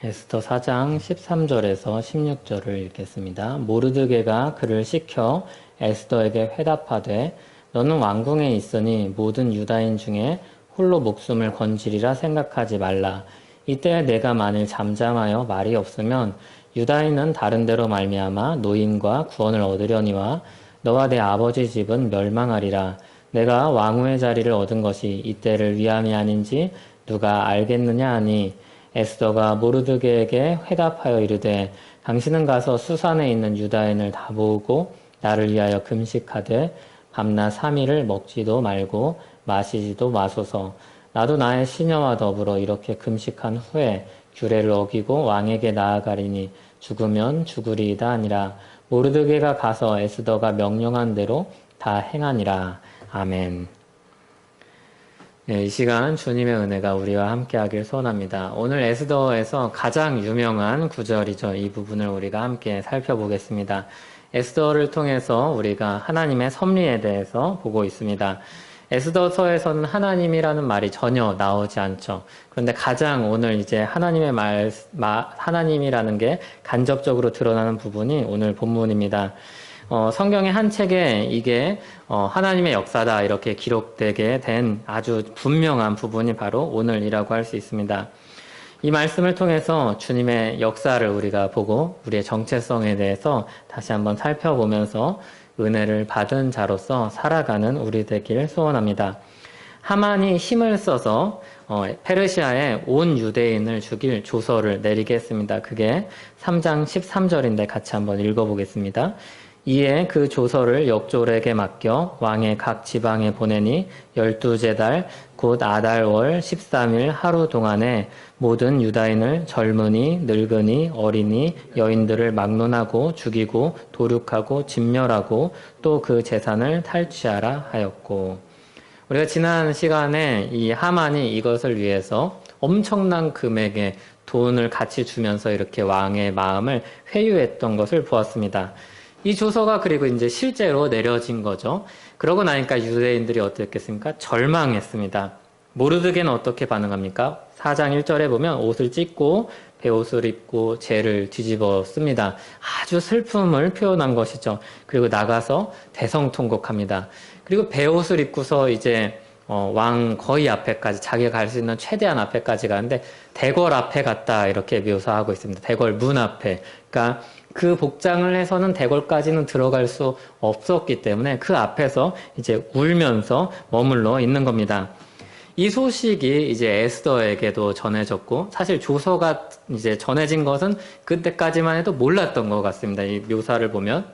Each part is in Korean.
에스더 4장 13절에서 16절을 읽겠습니다. 모르드게가 그를 시켜 에스더에게 회답하되 너는 왕궁에 있으니 모든 유다인 중에 홀로 목숨을 건지리라 생각하지 말라. 이때 내가 만일 잠잠하여 말이 없으면 유다인은 다른 데로 말미암아 노임과 구원을 얻으려니와 너와 내 아버지 집은 멸망하리라. 내가 왕후의 자리를 얻은 것이 이때를 위함이 아닌지 누가 알겠느냐 하니 에스더가 모르드게에게 회답하여 이르되 당신은 가서 수산에 있는 유다인을 다 모으고 나를 위하여 금식하되 밤낮 3일을 먹지도 말고 마시지도 마소서. 나도 나의 시녀와 더불어 이렇게 금식한 후에 규례를 어기고 왕에게 나아가리니 죽으면 죽으리이다 아니라. 모르드게가 가서 에스더가 명령한 대로 다 행하니라. 아멘. 네, 이 시간 주님의 은혜가 우리와 함께하길 소원합니다. 오늘 에스더에서 가장 유명한 구절이죠. 이 부분을 우리가 함께 살펴보겠습니다. 에스더를 통해서 우리가 하나님의 섭리에 대해서 보고 있습니다. 에스더서에서는 하나님이라는 말이 전혀 나오지 않죠. 그런데 가장 오늘 이제 하나님의 말, 하나님이라는 게 간접적으로 드러나는 부분이 오늘 본문입니다. 어, 성경의 한 책에 이게 어, 하나님의 역사다 이렇게 기록되게 된 아주 분명한 부분이 바로 오늘이라고 할 수 있습니다. 이 말씀을 통해서 주님의 역사를 우리가 보고 우리의 정체성에 대해서 다시 한번 살펴보면서 은혜를 받은 자로서 살아가는 우리 되기를 소원합니다. 하만이 힘을 써서 어, 페르시아에 온 유대인을 죽일 조서를 내리게 했습니다. 그게 3장 13절인데 같이 한번 읽어보겠습니다. 이에 그 조서를 역졸에게 맡겨 왕의 각 지방에 보내니 열두째 달곧 아달월 13일 하루 동안에 모든 유다인을 젊은이, 늙은이, 어린이, 여인들을 막론하고 죽이고 도륙하고 진멸하고 또 그 재산을 탈취하라 하였고 우리가 지난 시간에 이 하만이 이것을 위해서 엄청난 금액의 돈을 같이 주면서 이렇게 왕의 마음을 회유했던 것을 보았습니다. 이 조서가 그리고 이제 실제로 내려진 거죠. 그러고 나니까 유대인들이 어떻겠습니까? 절망했습니다. 모르드게는 어떻게 반응합니까? 4장 1절에 보면 옷을 찢고 배옷을 입고 죄를 뒤집어 씁니다. 아주 슬픔을 표현한 것이죠. 그리고 나가서 대성통곡합니다. 그리고 배옷을 입고서 이제 어, 왕 거의 앞에까지 자기가 갈 수 있는 최대한 앞에까지 가는데 대궐 앞에 갔다 이렇게 묘사하고 있습니다. 대궐 문 앞에. 그러니까 그 복장을 해서는 대궐까지는 들어갈 수 없었기 때문에 그 앞에서 이제 울면서 머물러 있는 겁니다. 이 소식이 이제 에스더에게도 전해졌고 사실 조서가 이제 전해진 것은 그때까지만 해도 몰랐던 것 같습니다. 이 묘사를 보면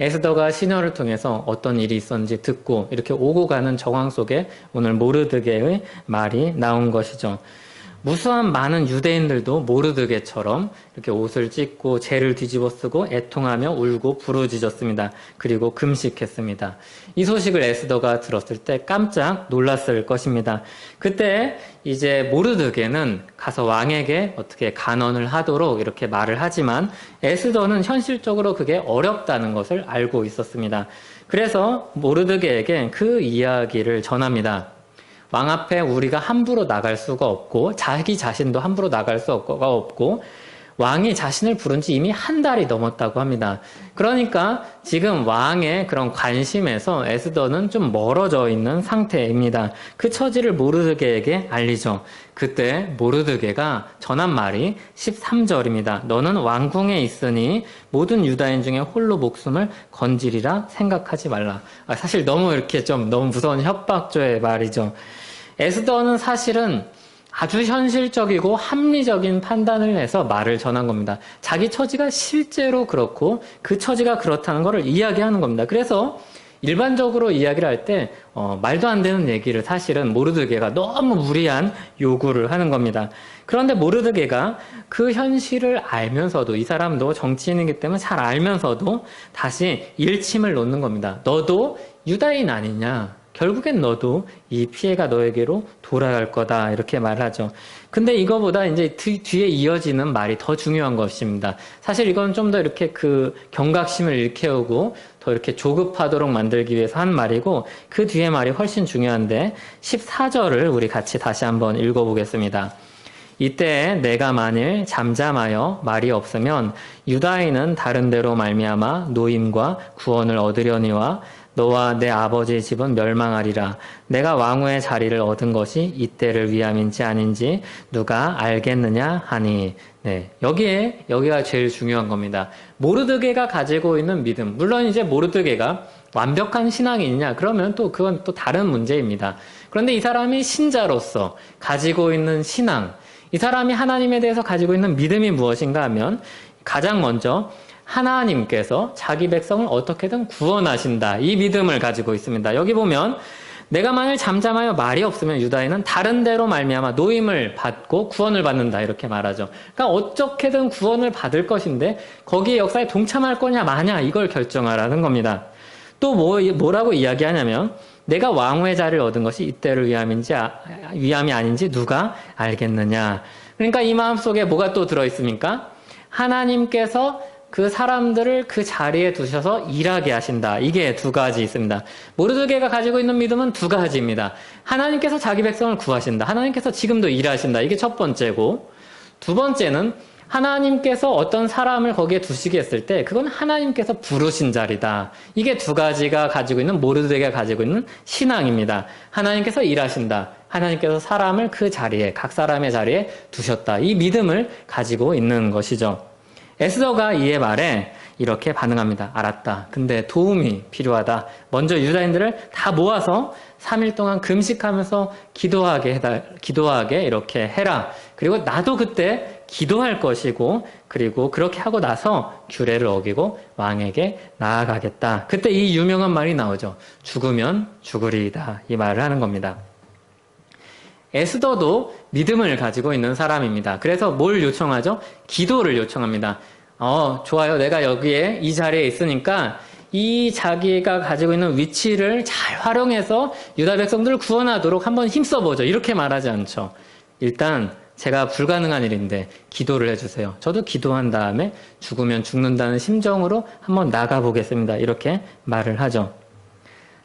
에스더가 시녀를 통해서 어떤 일이 있었는지 듣고 이렇게 오고 가는 정황 속에 오늘 모르드게의 말이 나온 것이죠. 무수한 많은 유대인들도 모르드게처럼 이렇게 옷을 찢고 죄를 뒤집어 쓰고 애통하며 울고 부르짖었습니다. 그리고 금식했습니다. 이 소식을 에스더가 들었을 때 깜짝 놀랐을 것입니다. 그때 이제 모르드게는 가서 왕에게 어떻게 간언을 하도록 이렇게 말을 하지만 에스더는 현실적으로 그게 어렵다는 것을 알고 있었습니다. 그래서 모르드게에게 그 이야기를 전합니다. 왕 앞에 우리가 함부로 나갈 수가 없고 자기 자신도 함부로 나갈 수가 없고 왕이 자신을 부른 지 이미 한 달이 넘었다고 합니다. 그러니까 지금 왕의 그런 관심에서 에스더는 좀 멀어져 있는 상태입니다. 그 처지를 모르드게에게 알리죠. 그때 모르드게가 전한 말이 13절입니다. 너는 왕궁에 있으니 모든 유다인 중에 홀로 목숨을 건지리라 생각하지 말라. 아, 사실 너무 이렇게 좀 너무 무서운 협박조의 말이죠. 에스더는 사실은 아주 현실적이고 합리적인 판단을 해서 말을 전한 겁니다. 자기 처지가 실제로 그렇고 그 처지가 그렇다는 것을 이야기하는 겁니다. 그래서 일반적으로 이야기를 할때 어, 말도 안 되는 얘기를 사실은 모르드게가 너무 무리한 요구를 하는 겁니다. 그런데 모르드게가 그 현실을 알면서도 이 사람도 정치인이기 때문에 잘 알면서도 다시 일침을 놓는 겁니다. 너도 유다인 아니냐? 결국엔 너도 이 피해가 너에게로 돌아갈 거다. 이렇게 말하죠. 근데 이거보다 이제 뒤에 이어지는 말이 더 중요한 것입니다. 사실 이건 좀 더 이렇게 그 경각심을 일깨우고 더 이렇게 조급하도록 만들기 위해서 한 말이고 그 뒤에 말이 훨씬 중요한데 14절을 우리 같이 다시 한번 읽어보겠습니다. 이때 내가 만일 잠잠하여 말이 없으면 유다인은 다른 데로 말미암아 노임과 구원을 얻으려니와 너와 내 아버지의 집은 멸망하리라. 내가 왕후의 자리를 얻은 것이 이때를 위함인지 아닌지 누가 알겠느냐 하니. 네. 여기에, 여기가 제일 중요한 겁니다. 모르드게가 가지고 있는 믿음. 물론 이제 모르드게가 완벽한 신앙이 있냐? 그러면 또 그건 또 다른 문제입니다. 그런데 이 사람이 신자로서 가지고 있는 신앙, 이 사람이 하나님에 대해서 가지고 있는 믿음이 무엇인가 하면 가장 먼저 하나님께서 자기 백성을 어떻게든 구원하신다. 이 믿음을 가지고 있습니다. 여기 보면 내가 만일 잠잠하여 말이 없으면 유다인은 다른 데로 말미암아 노임을 받고 구원을 받는다 이렇게 말하죠. 그러니까 어떻게든 구원을 받을 것인데 거기에 역사에 동참할 거냐 마냐 이걸 결정하라는 겁니다. 또 뭐, 뭐라고 이야기하냐면 내가 왕후의 자리를 얻은 것이 이때를 위함인지 아- 위함이 아닌지 누가 알겠느냐. 그러니까 이 마음 속에 뭐가 또 들어 있습니까? 하나님께서 그 사람들을 그 자리에 두셔서 일하게 하신다. 이게 두 가지 있습니다. 모르드게가 가지고 있는 믿음은 두 가지입니다. 하나님께서 자기 백성을 구하신다. 하나님께서 지금도 일하신다. 이게 첫 번째고 두 번째는 하나님께서 어떤 사람을 거기에 두시게 했을 때 그건 하나님께서 부르신 자리다. 이게 두 가지가 가지고 있는 모르드게가 가지고 있는 신앙입니다. 하나님께서 일하신다. 하나님께서 사람을 그 자리에 각 사람의 자리에 두셨다. 이 믿음을 가지고 있는 것이죠. 에스더가 이에 말에 이렇게 반응합니다. 알았다. 근데 도움이 필요하다. 먼저 유다인들을 다 모아서 3일 동안 금식하면서 기도하게 해달, 기도하게 이렇게 해라. 그리고 나도 그때 기도할 것이고, 그리고 그렇게 하고 나서 규례를 어기고 왕에게 나아가겠다. 그때 이 유명한 말이 나오죠. 죽으면 죽으리이다. 이 말을 하는 겁니다. 에스더도 믿음을 가지고 있는 사람입니다. 그래서 뭘 요청하죠? 기도를 요청합니다. 어, 좋아요. 내가 여기에 이 자리에 있으니까 이 자기가 가지고 있는 위치를 잘 활용해서 유다 백성들을 구원하도록 한번 힘써보죠. 이렇게 말하지 않죠. 일단 제가 불가능한 일인데 기도를 해주세요. 저도 기도한 다음에 죽으면 죽는다는 심정으로 한번 나가보겠습니다. 이렇게 말을 하죠.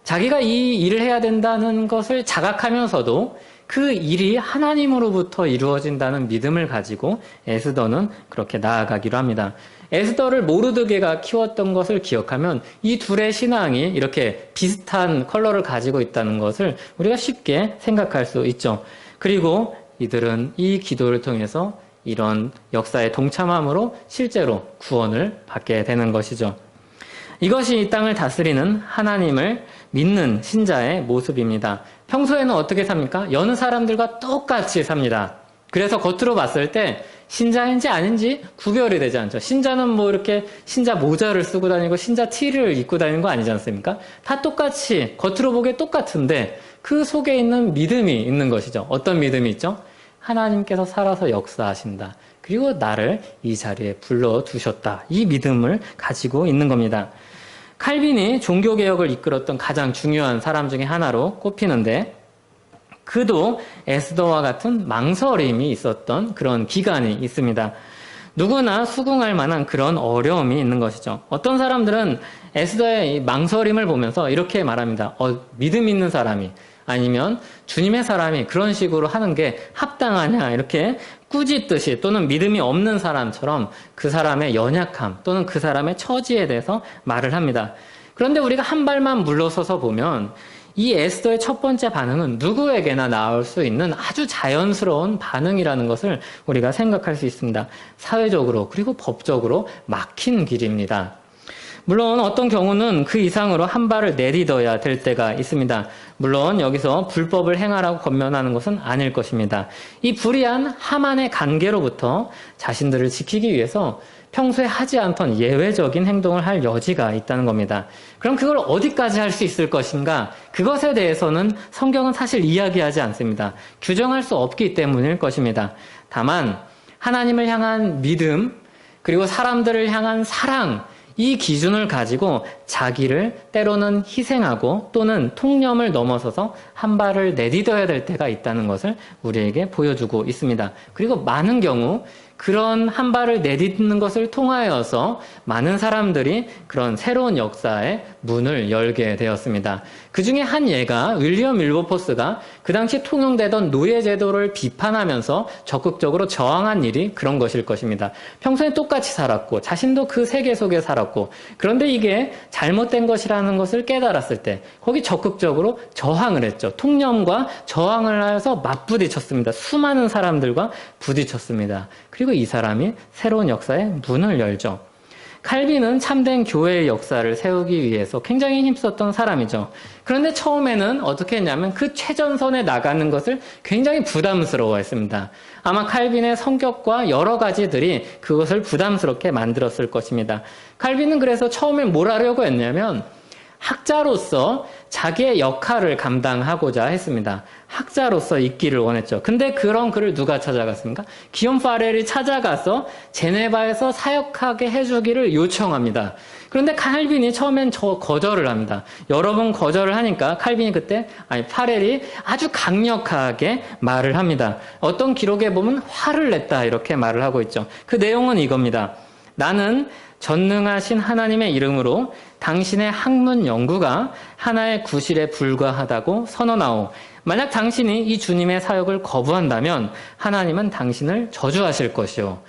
자기가 이 일을 해야 된다는 것을 자각하면서도 그 일이 하나님으로부터 이루어진다는 믿음을 가지고 에스더는 그렇게 나아가기로 합니다. 에스더를 모르드게가 키웠던 것을 기억하면 이 둘의 신앙이 이렇게 비슷한 컬러를 가지고 있다는 것을 우리가 쉽게 생각할 수 있죠. 그리고 이들은 이 기도를 통해서 이런 역사에 동참함으로 실제로 구원을 받게 되는 것이죠. 이것이 이 땅을 다스리는 하나님을 믿는 신자의 모습입니다. 평소에는 어떻게 삽니까? 여느 사람들과 똑같이 삽니다. 그래서 겉으로 봤을 때 신자인지 아닌지 구별이 되지 않죠. 신자는 뭐 이렇게 신자 모자를 쓰고 다니고 신자 티를 입고 다니는 거 아니지 않습니까? 다 똑같이 겉으로 보기에 똑같은데 그 속에 있는 믿음이 있는 것이죠. 어떤 믿음이 있죠? 하나님께서 살아서 역사하신다. 그리고 나를 이 자리에 불러 두셨다. 이 믿음을 가지고 있는 겁니다. 칼빈이 종교개혁을 이끌었던 가장 중요한 사람 중에 하나로 꼽히는데, 그도 에스더와 같은 망설임이 있었던 그런 기간이 있습니다. 누구나 수긍할 만한 그런 어려움이 있는 것이죠. 어떤 사람들은 에스더의 이 망설임을 보면서 이렇게 말합니다. 어, 믿음 있는 사람이 아니면 주님의 사람이 그런 식으로 하는 게 합당하냐 이렇게 꾸짖듯이 또는 믿음이 없는 사람처럼 그 사람의 연약함 또는 그 사람의 처지에 대해서 말을 합니다. 그런데 우리가 한 발만 물러서서 보면 이 에스더의 첫 번째 반응은 누구에게나 나올 수 있는 아주 자연스러운 반응이라는 것을 우리가 생각할 수 있습니다. 사회적으로 그리고 법적으로 막힌 길입니다. 물론 어떤 경우는 그 이상으로 한 발을 내딛어야 될 때가 있습니다. 물론 여기서 불법을 행하라고 권면하는 것은 아닐 것입니다. 이 불의한 하만의 관계로부터 자신들을 지키기 위해서 평소에 하지 않던 예외적인 행동을 할 여지가 있다는 겁니다. 그럼 그걸 어디까지 할 수 있을 것인가? 그것에 대해서는 성경은 사실 이야기하지 않습니다. 규정할 수 없기 때문일 것입니다. 다만 하나님을 향한 믿음 그리고 사람들을 향한 사랑 이 기준을 가지고 자기를 때로는 희생하고 또는 통념을 넘어서서 한 발을 내딛어야 될 때가 있다는 것을 우리에게 보여주고 있습니다. 그리고 많은 경우 그런 한 발을 내딛는 것을 통하여서 많은 사람들이 그런 새로운 역사의 문을 열게 되었습니다. 그 중에 한 예가 윌리엄 윌버포스가 그 당시 통용되던 노예 제도를 비판하면서 적극적으로 저항한 일이 그런 것일 것입니다. 평소에 똑같이 살았고 자신도 그 세계 속에 살았고 그런데 이게 잘못된 것이라는 것을 깨달았을 때 거기 적극적으로 저항을 했죠. 통념과 저항을 하여서 맞부딪혔습니다. 수많은 사람들과 부딪혔습니다. 그리고 이 사람이 새로운 역사의 문을 열죠. 칼빈은 참된 교회의 역사를 세우기 위해서 굉장히 힘썼던 사람이죠. 그런데 처음에는 어떻게 했냐면 그 최전선에 나가는 것을 굉장히 부담스러워 했습니다. 아마 칼빈의 성격과 여러 가지들이 그것을 부담스럽게 만들었을 것입니다. 칼빈은 그래서 처음에 뭘 하려고 했냐면 학자로서 자기의 역할을 감당하고자 했습니다. 학자로서 있기를 원했죠. 근데 그런 그를 누가 찾아갔습니까? 기욤 파렐이 찾아가서 제네바에서 사역하게 해주기를 요청합니다. 그런데 칼빈이 처음엔 저 거절을 합니다. 여러 번 거절을 하니까 칼빈이 그때 아니 파렐이 아주 강력하게 말을 합니다. 어떤 기록에 보면 화를 냈다 이렇게 말을 하고 있죠. 그 내용은 이겁니다. 나는 전능하신 하나님의 이름으로 당신의 학문 연구가 하나의 구실에 불과하다고 선언하오. 만약 당신이 이 주님의 사역을 거부한다면 하나님은 당신을 저주하실 것이오.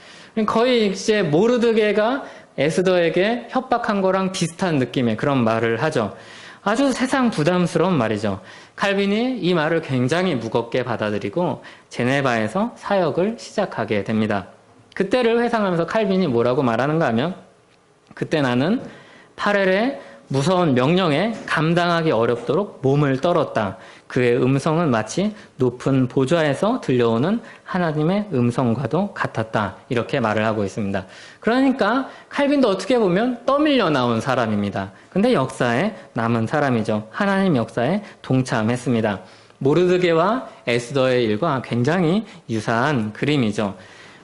거의 이제 모르드게가 에스더에게 협박한 거랑 비슷한 느낌의 그런 말을 하죠. 아주 세상 부담스러운 말이죠. 칼빈이 이 말을 굉장히 무겁게 받아들이고 제네바에서 사역을 시작하게 됩니다. 그때를 회상하면서 칼빈이 뭐라고 말하는가 하면 그때 나는 파렐의 무서운 명령에 감당하기 어렵도록 몸을 떨었다. 그의 음성은 마치 높은 보좌에서 들려오는 하나님의 음성과도 같았다. 이렇게 말을 하고 있습니다. 그러니까 칼빈도 어떻게 보면 떠밀려 나온 사람입니다. 근데 역사에 남은 사람이죠. 하나님 역사에 동참했습니다. 모르드게와 에스더의 일과 굉장히 유사한 그림이죠.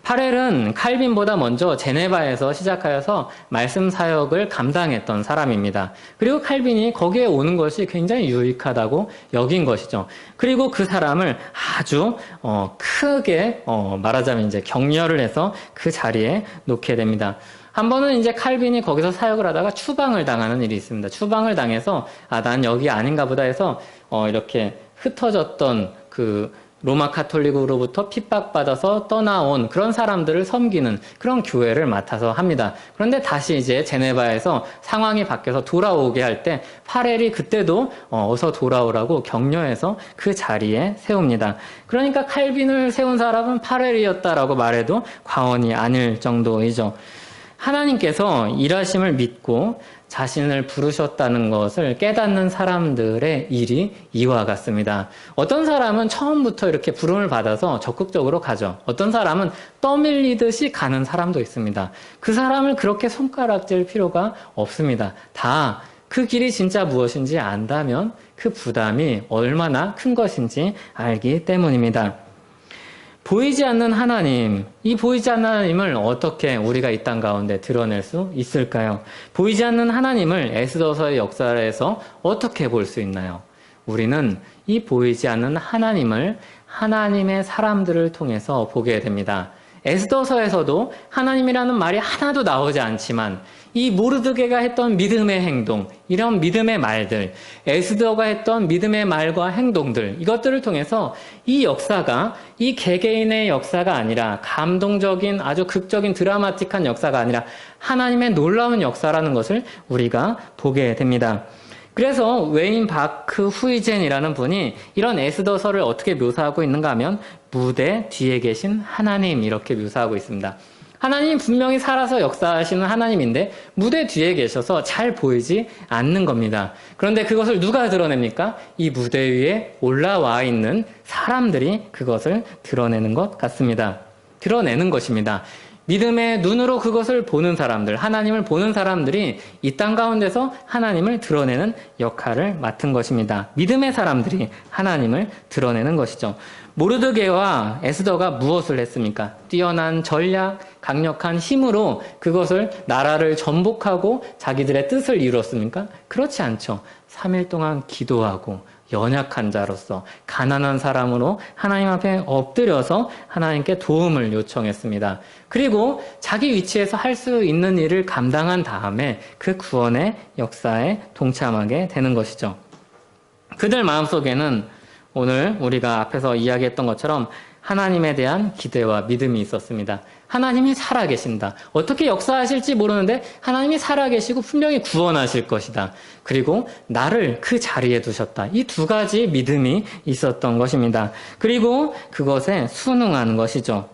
파렐은 칼빈보다 먼저 제네바에서 시작하여서 말씀 사역을 감당했던 사람입니다. 그리고 칼빈이 거기에 오는 것이 굉장히 유익하다고 여긴 것이죠. 그리고 그 사람을 아주 어, 크게 어, 말하자면 이제 격려를 해서 그 자리에 놓게 됩니다. 한 번은 이제 칼빈이 거기서 사역을 하다가 추방을 당하는 일이 있습니다. 추방을 당해서 아 난 여기 아닌가 보다 해서 어, 이렇게 흩어졌던 그 로마 카톨릭으로부터 핍박받아서 떠나온 그런 사람들을 섬기는 그런 교회를 맡아서 합니다. 그런데 다시 이제 제네바에서 상황이 바뀌어서 돌아오게 할 때 파렐이 그때도 어, 어서 돌아오라고 격려해서 그 자리에 세웁니다. 그러니까 칼빈을 세운 사람은 파렐이었다라고 말해도 과언이 아닐 정도이죠. 하나님께서 일하심을 믿고 자신을 부르셨다는 것을 깨닫는 사람들의 일이 이와 같습니다. 어떤 사람은 처음부터 이렇게 부름을 받아서 적극적으로 가죠. 어떤 사람은 떠밀리듯이 가는 사람도 있습니다. 그 사람을 그렇게 손가락질 필요가 없습니다. 다 그 길이 진짜 무엇인지 안다면 그 부담이 얼마나 큰 것인지 알기 때문입니다. 보이지 않는 하나님, 이 보이지 않는 하나님을 어떻게 우리가 이 땅 가운데 드러낼 수 있을까요? 보이지 않는 하나님을 에스더서의 역사에서 어떻게 볼 수 있나요? 우리는 이 보이지 않는 하나님을 하나님의 사람들을 통해서 보게 됩니다. 에스더서에서도 하나님이라는 말이 하나도 나오지 않지만 이 모르드게가 했던 믿음의 행동, 이런 믿음의 말들, 에스더가 했던 믿음의 말과 행동들, 이것들을 통해서 이 역사가 이 개개인의 역사가 아니라 감동적인 아주 극적인 드라마틱한 역사가 아니라 하나님의 놀라운 역사라는 것을 우리가 보게 됩니다. 그래서 웨인 바크 후이젠이라는 분이 이런 에스더서를 어떻게 묘사하고 있는가 하면 무대 뒤에 계신 하나님 이렇게 묘사하고 있습니다. 하나님이 분명히 살아서 역사하시는 하나님인데 무대 뒤에 계셔서 잘 보이지 않는 겁니다. 그런데 그것을 누가 드러냅니까? 이 무대 위에 올라와 있는 사람들이 그것을 드러내는 것 같습니다. 드러내는 것입니다. 믿음의 눈으로 그것을 보는 사람들, 하나님을 보는 사람들이 이 땅 가운데서 하나님을 드러내는 역할을 맡은 것입니다. 믿음의 사람들이 하나님을 드러내는 것이죠. 모르드게와 에스더가 무엇을 했습니까? 뛰어난 전략, 강력한 힘으로 그것을 나라를 전복하고 자기들의 뜻을 이루었습니까? 그렇지 않죠. 3일 동안 기도하고 연약한 자로서 가난한 사람으로 하나님 앞에 엎드려서 하나님께 도움을 요청했습니다. 그리고 자기 위치에서 할 수 있는 일을 감당한 다음에 그 구원의 역사에 동참하게 되는 것이죠. 그들 마음속에는 오늘 우리가 앞에서 이야기했던 것처럼 하나님에 대한 기대와 믿음이 있었습니다. 하나님이 살아계신다. 어떻게 역사하실지 모르는데 하나님이 살아계시고 분명히 구원하실 것이다. 그리고 나를 그 자리에 두셨다. 이 두 가지 믿음이 있었던 것입니다. 그리고 그것에 순응하는 것이죠.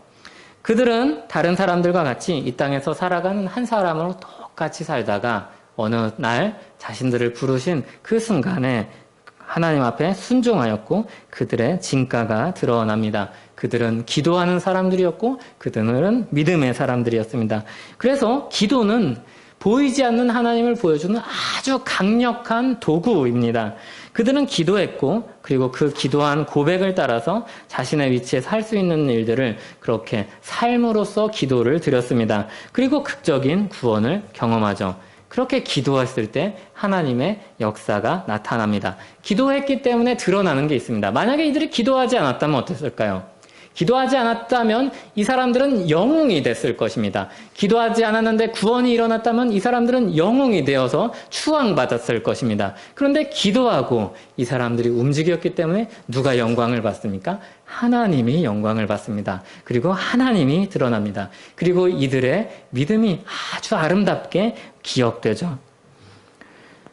그들은 다른 사람들과 같이 이 땅에서 살아가는 한 사람으로 똑같이 살다가 어느 날 자신들을 부르신 그 순간에 하나님 앞에 순종하였고 그들의 진가가 드러납니다. 그들은 기도하는 사람들이었고 그들은 믿음의 사람들이었습니다. 그래서 기도는 보이지 않는 하나님을 보여주는 아주 강력한 도구입니다. 그들은 기도했고 그리고 그 기도한 고백을 따라서 자신의 위치에서 할수 있는 일들을 그렇게 삶으로써 기도를 드렸습니다. 그리고 극적인 구원을 경험하죠. 그렇게 기도했을 때 하나님의 역사가 나타납니다. 기도했기 때문에 드러나는 게 있습니다. 만약에 이들이 기도하지 않았다면 어땠을까요? 기도하지 않았다면 이 사람들은 영웅이 됐을 것입니다. 기도하지 않았는데 구원이 일어났다면 이 사람들은 영웅이 되어서 추앙받았을 것입니다. 그런데 기도하고 이 사람들이 움직였기 때문에 누가 영광을 받습니까? 하나님이 영광을 받습니다. 그리고 하나님이 드러납니다. 그리고 이들의 믿음이 아주 아름답게 기억되죠.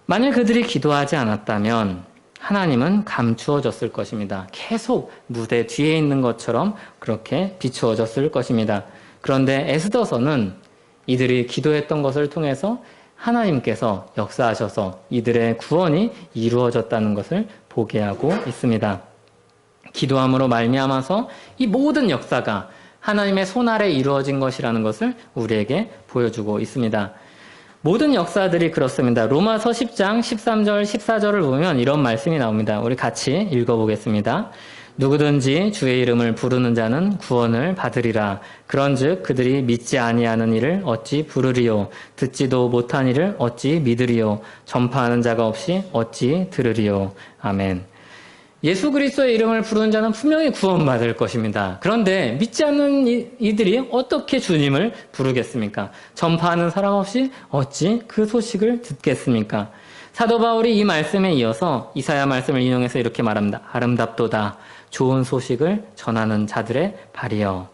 만약 그들이 기도하지 않았다면 하나님은 감추어졌을 것입니다. 계속 무대 뒤에 있는 것처럼 그렇게 비추어졌을 것입니다. 그런데 에스더서는 이들이 기도했던 것을 통해서 하나님께서 역사하셔서 이들의 구원이 이루어졌다는 것을 보게 하고 있습니다. 기도함으로 말미암아서 이 모든 역사가 하나님의 손 아래 이루어진 것이라는 것을 우리에게 보여주고 있습니다. 모든 역사들이 그렇습니다. 로마서 10장 13절 14절을 보면 이런 말씀이 나옵니다. 우리 같이 읽어보겠습니다. 누구든지 주의 이름을 부르는 자는 구원을 받으리라. 그런즉 그들이 믿지 아니하는 이를 어찌 부르리요 듣지도 못한 이를 어찌 믿으리요 전파하는 자가 없이 어찌 들으리요 아멘. 예수 그리스도의 이름을 부르는 자는 분명히 구원받을 것입니다. 그런데 믿지 않는 이들이 어떻게 주님을 부르겠습니까? 전파하는 사람 없이 어찌 그 소식을 듣겠습니까? 사도 바울이 이 말씀에 이어서 이사야 말씀을 인용해서 이렇게 말합니다. 아름답도다. 좋은 소식을 전하는 자들의 발이여.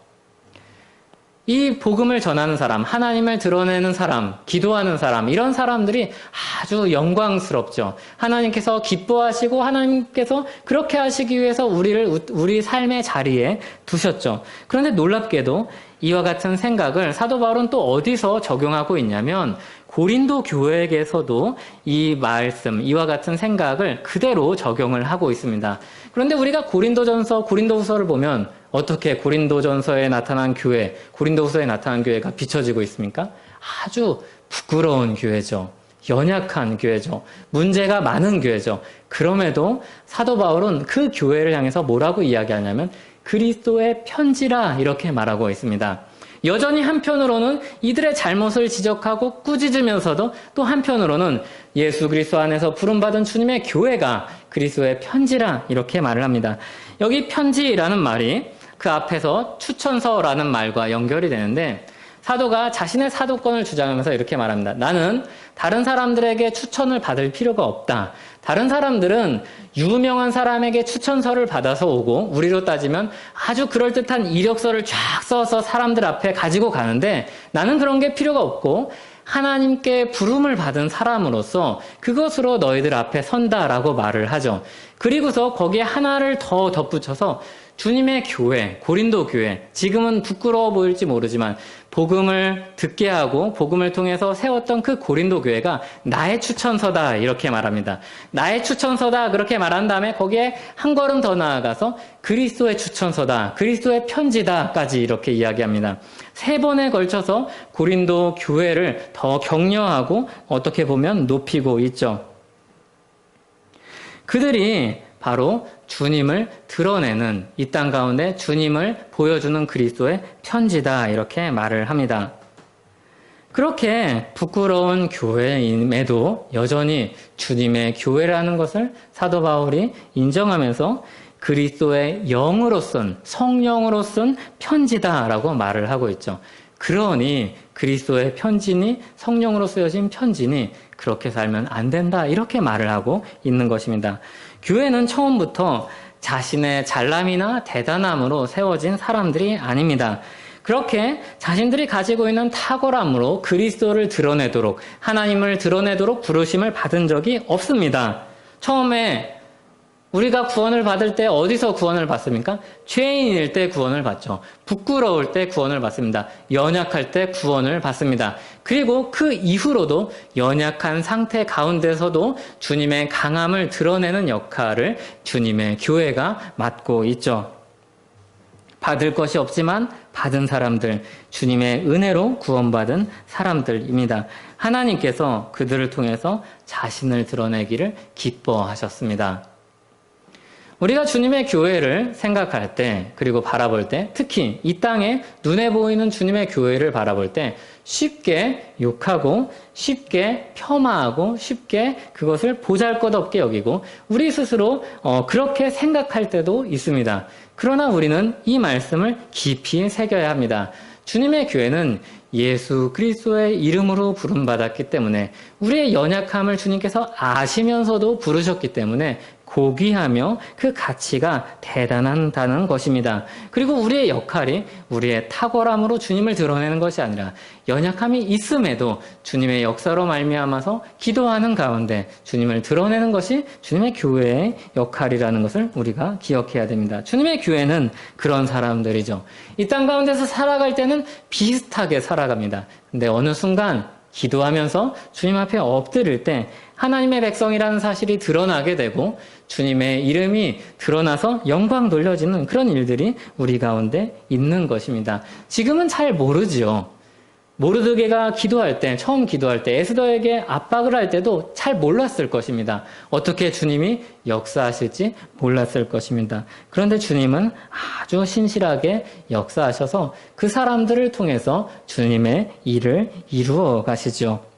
이 복음을 전하는 사람, 하나님을 드러내는 사람, 기도하는 사람, 이런 사람들이 아주 영광스럽죠. 하나님께서 기뻐하시고 하나님께서 그렇게 하시기 위해서 우리를 우리 삶의 자리에 두셨죠. 그런데 놀랍게도 이와 같은 생각을 사도 바울은 또 어디서 적용하고 있냐면 고린도 교회에게서도 이 말씀, 이와 같은 생각을 그대로 적용을 하고 있습니다. 그런데 우리가 고린도전서, 고린도후서를 보면 어떻게 고린도전서에 나타난 교회, 고린도후서에 나타난 교회가 비춰지고 있습니까? 아주 부끄러운 교회죠. 연약한 교회죠. 문제가 많은 교회죠. 그럼에도 사도 바울은 그 교회를 향해서 뭐라고 이야기하냐면 그리스도의 편지라 이렇게 말하고 있습니다. 여전히 한편으로는 이들의 잘못을 지적하고 꾸짖으면서도 또 한편으로는 예수 그리스도 안에서 부름받은 주님의 교회가 그리스도의 편지라 이렇게 말을 합니다. 여기 편지라는 말이 그 앞에서 추천서라는 말과 연결이 되는데 사도가 자신의 사도권을 주장하면서 이렇게 말합니다. 나는 다른 사람들에게 추천을 받을 필요가 없다. 다른 사람들은 유명한 사람에게 추천서를 받아서 오고 우리로 따지면 아주 그럴듯한 이력서를 쫙 써서 사람들 앞에 가지고 가는데 나는 그런 게 필요가 없고 하나님께 부름을 받은 사람으로서 그것으로 너희들 앞에 선다라고 말을 하죠. 그리고서 거기에 하나를 더 덧붙여서 주님의 교회, 고린도 교회, 지금은 부끄러워 보일지 모르지만 복음을 듣게 하고 복음을 통해서 세웠던 그 고린도 교회가 나의 추천서다 이렇게 말합니다. 나의 추천서다 그렇게 말한 다음에 거기에 한 걸음 더 나아가서 그리스도의 추천서다, 그리스도의 편지다까지 이렇게 이야기합니다. 세 번에 걸쳐서 고린도 교회를 더 격려하고 어떻게 보면 높이고 있죠. 그들이 바로 주님을 드러내는 이 땅 가운데 주님을 보여주는 그리스도의 편지다 이렇게 말을 합니다. 그렇게 부끄러운 교회임에도 여전히 주님의 교회라는 것을 사도 바울이 인정하면서 그리스도의 영으로 쓴 성령으로 쓴 편지다라고 말을 하고 있죠. 그러니 그리스도의 편지니 성령으로 쓰여진 편지니 그렇게 살면 안 된다 이렇게 말을 하고 있는 것입니다. 교회는 처음부터 자신의 잘남이나 대단함으로 세워진 사람들이 아닙니다. 그렇게 자신들이 가지고 있는 탁월함으로 그리스도를 드러내도록 하나님을 드러내도록 부르심을 받은 적이 없습니다. 처음에 우리가 구원을 받을 때 어디서 구원을 받습니까? 죄인일 때 구원을 받죠. 부끄러울 때 구원을 받습니다. 연약할 때 구원을 받습니다. 그리고 그 이후로도 연약한 상태 가운데서도 주님의 강함을 드러내는 역할을 주님의 교회가 맡고 있죠. 받을 것이 없지만 받은 사람들, 주님의 은혜로 구원받은 사람들입니다. 하나님께서 그들을 통해서 자신을 드러내기를 기뻐하셨습니다. 우리가 주님의 교회를 생각할 때, 그리고 바라볼 때, 특히 이 땅에 눈에 보이는 주님의 교회를 바라볼 때 쉽게 욕하고, 쉽게 폄하하고, 쉽게 그것을 보잘 것 없게 여기고, 우리 스스로 어, 그렇게 생각할 때도 있습니다. 그러나 우리는 이 말씀을 깊이 새겨야 합니다. 주님의 교회는 예수 그리스도의 이름으로 부름받았기 때문에 우리의 연약함을 주님께서 아시면서도 부르셨기 때문에 고귀하며 그 가치가 대단하다는 것입니다. 그리고 우리의 역할이 우리의 탁월함으로 주님을 드러내는 것이 아니라 연약함이 있음에도 주님의 역사로 말미암아서 기도하는 가운데 주님을 드러내는 것이 주님의 교회의 역할이라는 것을 우리가 기억해야 됩니다. 주님의 교회는 그런 사람들이죠. 이 땅 가운데서 살아갈 때는 비슷하게 살아갑니다. 근데 어느 순간 기도하면서 주님 앞에 엎드릴 때 하나님의 백성이라는 사실이 드러나게 되고 주님의 이름이 드러나서 영광 돌려지는 그런 일들이 우리 가운데 있는 것입니다. 지금은 잘 모르지요. 모르드게가 기도할 때, 처음 기도할 때, 에스더에게 압박을 할 때도 잘 몰랐을 것입니다. 어떻게 주님이 역사하실지 몰랐을 것입니다. 그런데 주님은 아주 신실하게 역사하셔서 그 사람들을 통해서 주님의 일을 이루어 가시죠.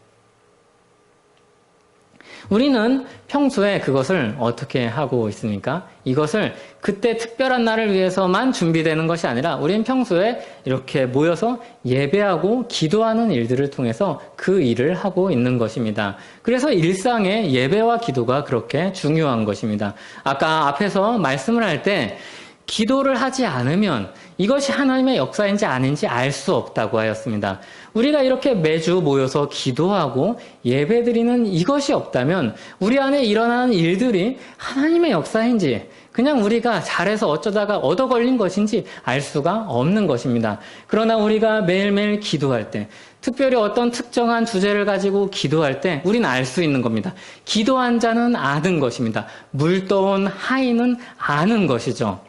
우리는 평소에 그것을 어떻게 하고 있습니까? 이것을 그때 특별한 날을 위해서만 준비되는 것이 아니라 우리는 평소에 이렇게 모여서 예배하고 기도하는 일들을 통해서 그 일을 하고 있는 것입니다. 그래서 일상의 예배와 기도가 그렇게 중요한 것입니다. 아까 앞에서 말씀을 할 때 기도를 하지 않으면 이것이 하나님의 역사인지 아닌지 알 수 없다고 하였습니다. 우리가 이렇게 매주 모여서 기도하고 예배드리는 이것이 없다면 우리 안에 일어나는 일들이 하나님의 역사인지 그냥 우리가 잘해서 어쩌다가 얻어 걸린 것인지 알 수가 없는 것입니다. 그러나 우리가 매일매일 기도할 때 특별히 어떤 특정한 주제를 가지고 기도할 때 우리는 알 수 있는 겁니다. 기도한 자는 아는 것입니다. 물 떠온 하인은 아는 것이죠.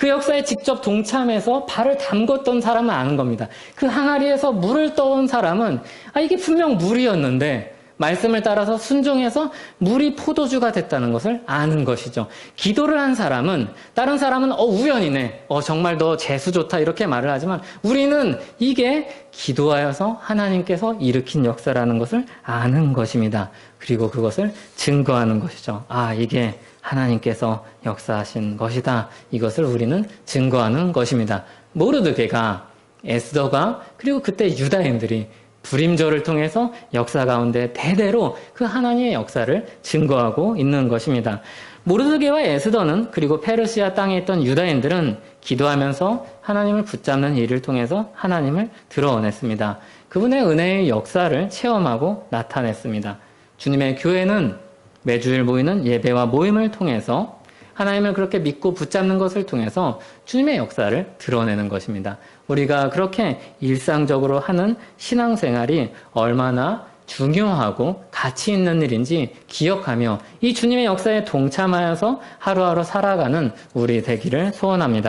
그 역사에 직접 동참해서 발을 담궜던 사람은 아는 겁니다. 그 항아리에서 물을 떠온 사람은 아 이게 분명 물이었는데 말씀을 따라서 순종해서 물이 포도주가 됐다는 것을 아는 것이죠. 기도를 한 사람은 다른 사람은 어 우연이네. 어 정말 너 재수 좋다 이렇게 말을 하지만 우리는 이게 기도하여서 하나님께서 일으킨 역사라는 것을 아는 것입니다. 그리고 그것을 증거하는 것이죠. 아 이게 하나님께서 역사하신 것이다. 이것을 우리는 증거하는 것입니다. 모르드게가 에스더가 그리고 그때 유다인들이 불임절을 통해서 역사 가운데 대대로 그 하나님의 역사를 증거하고 있는 것입니다. 모르드게와 에스더는 그리고 페르시아 땅에 있던 유다인들은 기도하면서 하나님을 붙잡는 일을 통해서 하나님을 드러냈습니다. 그분의 은혜의 역사를 체험하고 나타냈습니다. 주님의 교회는 매주일 모이는 예배와 모임을 통해서 하나님을 그렇게 믿고 붙잡는 것을 통해서 주님의 역사를 드러내는 것입니다. 우리가 그렇게 일상적으로 하는 신앙생활이 얼마나 중요하고 가치 있는 일인지 기억하며 이 주님의 역사에 동참하여서 하루하루 살아가는 우리 되기를 소원합니다.